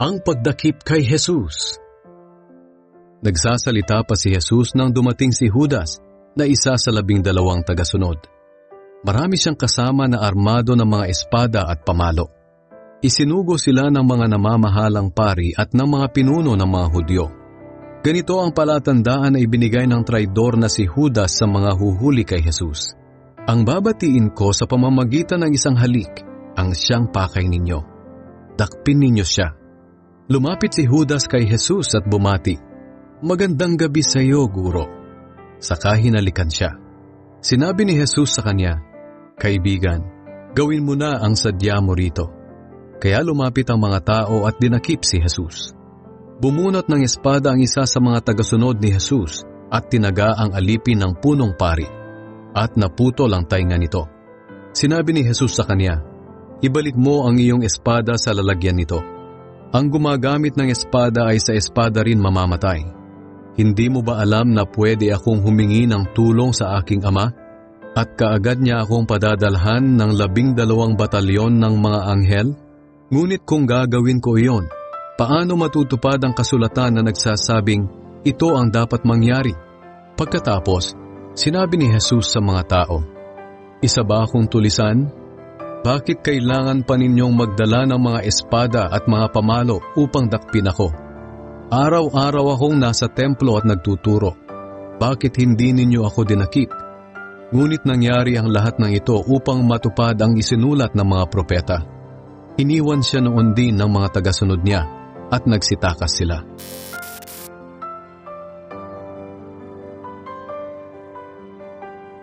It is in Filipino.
Ang pagdakip kay Jesus Nagsasalita pa si Jesus nang dumating si Judas na isa sa labing dalawang tagasunod. Marami siyang kasama na armado ng mga espada at pamalo. Isinugo sila ng mga namamahalang pari at ng mga pinuno ng mga Hudyo. Ganito ang palatandaan na ibinigay ng traidor na si Judas sa mga huhuli kay Jesus. Ang babatiin ko sa pamamagitan ng isang halik ang siyang pakay ninyo. Dakpin ninyo siya. Lumapit si Judas kay Jesus at bumati. Magandang gabi sa iyo, guro. Saka hinalikan siya. Sinabi ni Jesus sa kanya, Kaibigan, gawin mo na ang sadya mo rito. Kaya lumapit ang mga tao at dinakip si Jesus. Bumunot ng espada ang isa sa mga tagasunod ni Jesus at tinaga ang alipin ng punong pari at naputol ang tainga nito. Sinabi ni Jesus sa kanya, Ibalik mo ang iyong espada sa lalagyan nito. Ang gumagamit ng espada ay sa espada rin mamamatay. Hindi mo ba alam na pwede akong humingi ng tulong sa aking ama? At kaagad niya akong padadalhan ng labing dalawang batalyon ng mga anghel? Ngunit kung gagawin ko iyon, paano matutupad ang kasulatan na nagsasabing ito ang dapat mangyari? Pagkatapos, sinabi ni Jesus sa mga tao, Isa ba akong tulisan? Bakit kailangan pa ninyong magdala ng mga espada at mga pamalo upang dakpin ako? Araw-araw akong nasa templo at nagtuturo. Bakit hindi ninyo ako dinakip? Ngunit nangyari ang lahat ng ito upang matupad ang isinulat ng mga propeta. Iniwan siya noon din ng mga tagasunod niya at nagsitakas sila.